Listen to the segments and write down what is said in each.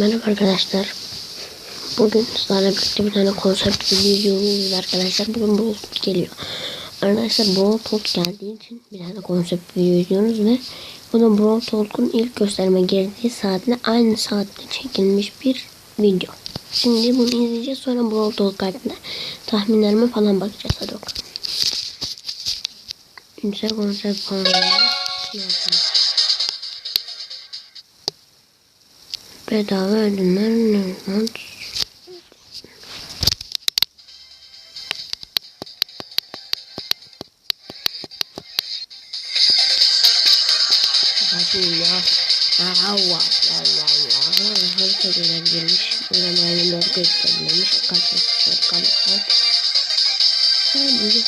Merhaba arkadaşlar. Bugün sizlerle birlikte bir tane konsept videomuz arkadaşlar. Bugün Brawl geliyor. Arkadaşlar Brawl Talk geldiği için bir tane konsept video izliyoruz ve bu da Brawl Talk'un ilk gösterime girdiği saatle aynı saatte çekilmiş bir video. Şimdi bunu izleyeceğiz sonra Brawl Talk hakkında tahminlerime falan bakacağız. Hadi bakalım. Güzel konsept falan. Bedava ödünler ne? Wow, wow, wow, wow. Harita görebilirmiş. Buradan ayrılar gösterilmiş. Arkadaşlar kanka. Hadi.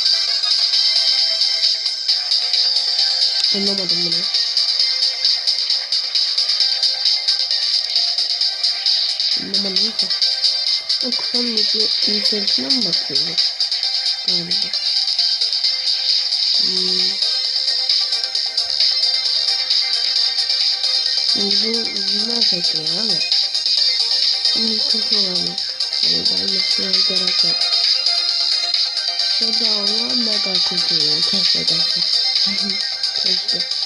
Anlamadım bunu. O yükle yükseltine mi bakıyor? Galiba. Hmm. Bu bunlar çekiyor ama. Şimdi kötü olanı. Yani gelmesine gerek yok. Bedava mega kötü. Keşke gelse. Keşke.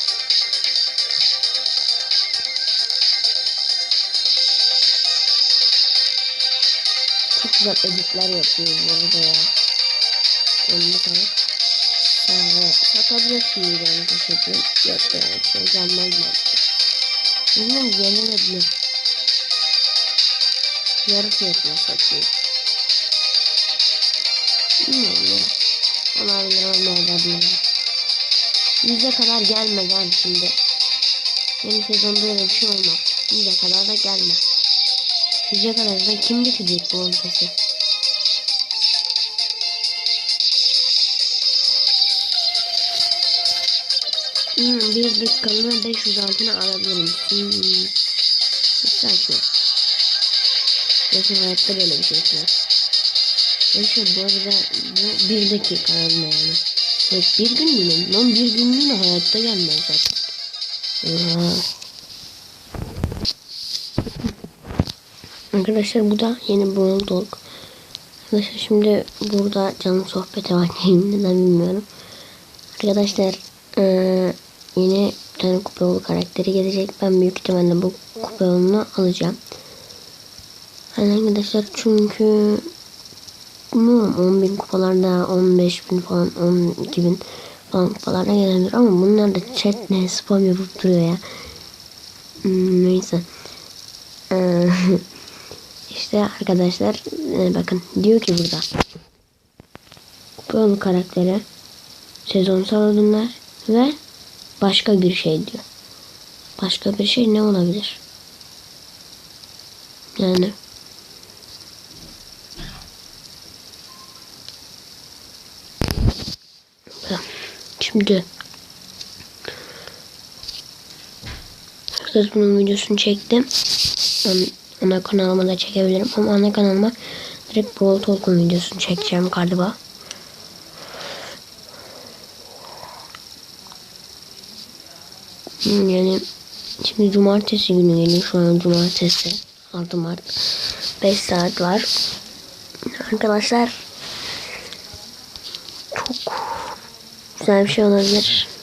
Güzel editler yapıyor bu arada ya. Önüne sağlık. Ee, satabilirsiniz yani teşekkür Yok yani şey gelmez bence. Bilmiyorum yenilebilir. Yarı fiyatına satıyor. Bilmiyorum ya. Olabilir olmayabilir. Yüze kadar gelmez abi şimdi. Yeni sezonda öyle bir şey olmaz. Yüze kadar da gelmez. Yüze kadar da kim bitecek bu ortası? Hmm, bir dakikalığına 500 altına alabilirim. Hmm. Saçma. Nasıl hayatta böyle bir şey var. Neyse bu arada bu bir dakika alma yani. Yok bir gün mü? Lan bir günlüğüne hayatta gelmez zaten. Aa. Arkadaşlar bu da yeni Brawl Dog. Arkadaşlar şimdi burada canlı sohbeti var. Neden bilmiyorum. Arkadaşlar ee, yeni bir tane kupa yolu karakteri gelecek. Ben büyük ihtimalle bu kupa yolunu alacağım. Yani arkadaşlar çünkü bilmiyorum 10 bin kupalarda 15 bin falan 12 bin falan kupalarda gelebilir ama bunlar da chat ne spam yapıp duruyor ya. Hmm, neyse. İşte arkadaşlar e, bakın diyor ki burada kupa yolu karakteri sezonsal ödünler ve başka bir şey diyor. Başka bir şey ne olabilir? Yani Şimdi Arkadaşlar bunun videosunu çektim. Ana kanalıma da çekebilirim ama ana kanalıma direkt Brawl Talk'un videosunu çekeceğim galiba. Yani şimdi cumartesi günü geliyor. Şu an cumartesi 6 Mart. 5 saat var. Arkadaşlar çok güzel bir şey olabilir.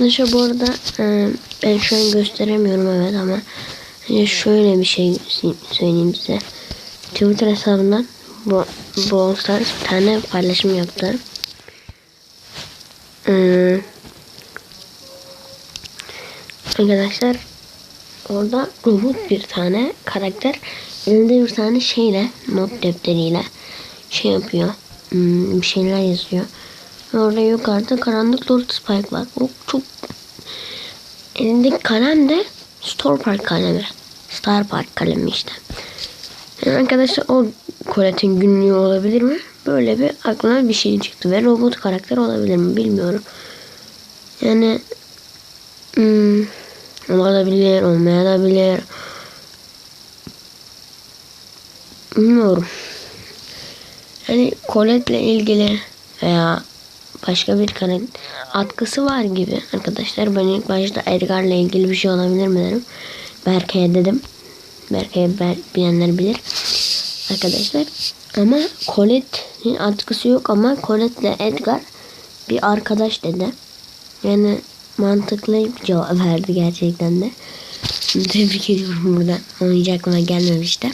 Arkadaşlar bu arada e, ben şu an gösteremiyorum evet ama şöyle bir şey söyleyeyim size. Twitter hesabından bu Stars bir tane paylaşım yaptı. Ee, arkadaşlar orada robot bir tane karakter elinde bir tane şeyle not defteriyle şey yapıyor hmm, bir şeyler yazıyor orada yukarıda karanlık Lord Spike var o çok elindeki kalem de Store Park kalemi Star Park kalemi işte yani arkadaşlar o Colette'in günlüğü olabilir mi? Böyle bir aklıma bir şey çıktı ve robot karakter olabilir mi bilmiyorum. Yani hmm, olabilir, olmayabilir. Bilmiyorum. Yani Colette'le ilgili veya başka bir karakter atkısı var gibi arkadaşlar. Ben ilk başta Edgar'la ilgili bir şey olabilir mi derim. Berkay'a dedim. Berkay'a ber, bilenler bilir. Arkadaşlar. Ama Colette'nin atkısı yok ama Colette'le Edgar bir arkadaş dedi. Yani mantıklı bir cevap verdi gerçekten de. Tebrik ediyorum buradan. Ama hiç aklıma gelmemişti.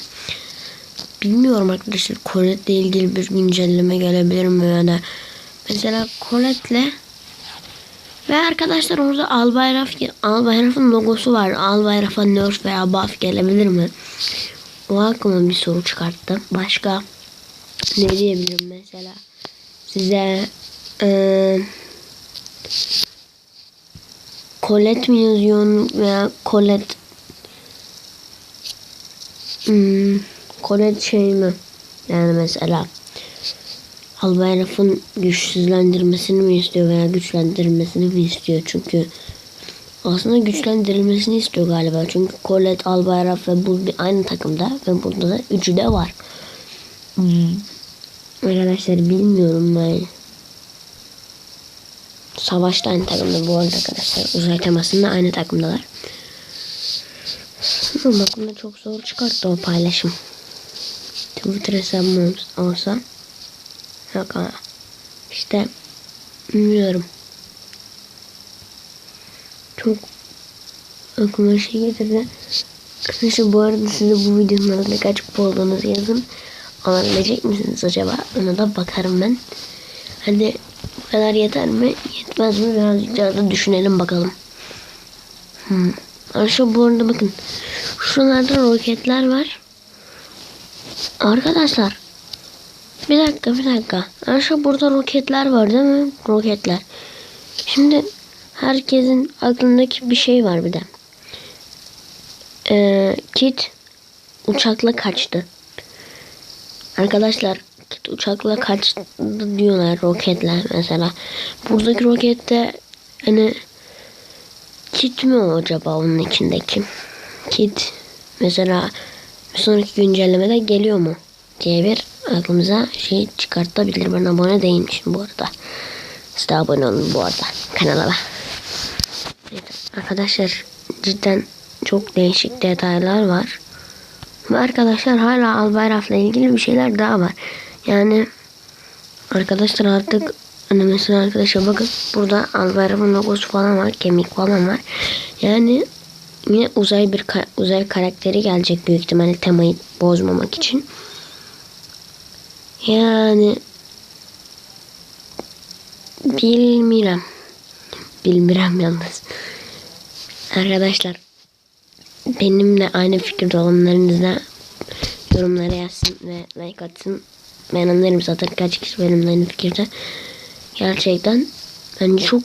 Bilmiyorum arkadaşlar Colette'le ilgili bir güncelleme gelebilir mi yani. Mesela Colette'le ve arkadaşlar orada Albayraf Albayraf'ın logosu var. Albayraf'a nerf veya buff gelebilir mi? O aklıma bir soru çıkarttı. Başka ne diyebilirim mesela? Size eee Colette mi yazıyor veya Colette hmm, Colette şey mi? Yani mesela Albayraf'ın güçsüzlendirmesini mi istiyor veya güçlendirmesini mi istiyor? Çünkü aslında güçlendirilmesini istiyor galiba. Çünkü Colette, Albayraf ve Bul bir aynı takımda ve burada da üçü de var. Hmm. Arkadaşlar bilmiyorum ben. Savaşta aynı takımda bu arada arkadaşlar. Uzay temasında aynı takımdalar. Ama aklımda çok zor çıkarttı o paylaşım. Twitter hesabım olsa. Ama. İşte bilmiyorum. Çok aklıma şey getirdi. Arkadaşlar bu arada size bu videonun altında kaç kupa olduğunuzu yazın. Alabilecek misiniz acaba? Ona da bakarım ben. Hadi bu kadar yeter mi? Yetmez mi? Birazcık daha da düşünelim bakalım. Hmm. Arkadaşlar bu arada bakın. Şuralarda roketler var. Arkadaşlar. Bir dakika bir dakika. Arkadaşlar burada roketler var değil mi? Roketler. Şimdi herkesin aklındaki bir şey var bir de. Ee, Kit uçakla kaçtı. Arkadaşlar Kit uçakla kaçtı diyorlar roketler mesela. Buradaki rokette hani Kit mi o acaba onun içindeki? Kit mesela bir sonraki güncellemede geliyor mu diye bir aklımıza şey çıkartabilir. Ben abone değilmişim bu arada. Siz de abone olun bu arada kanala. Evet, arkadaşlar cidden çok değişik detaylar var. Ve arkadaşlar hala Albayraf'la ilgili bir şeyler daha var. Yani arkadaşlar artık hani mesela arkadaşlar bakın burada Albayraf'ın logosu falan var. Kemik falan var. Yani yine uzay bir uzay karakteri gelecek büyük ihtimalle temayı bozmamak için. Yani bilmirem. Bilmirem yalnız. Arkadaşlar benimle aynı fikirde olanlarınızda yorumlara yazsın ve like atsın. Ben anlarım zaten kaç kişi benimle aynı fikirde. Gerçekten bence çok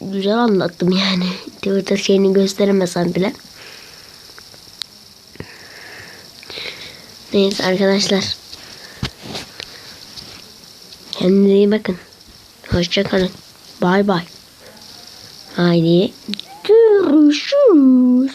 güzel anlattım yani. Twitter şeyini gösteremesem bile. Neyse arkadaşlar. Kendinize iyi bakın. Hoşçakalın. Bay bay. Haydi görüşürüz.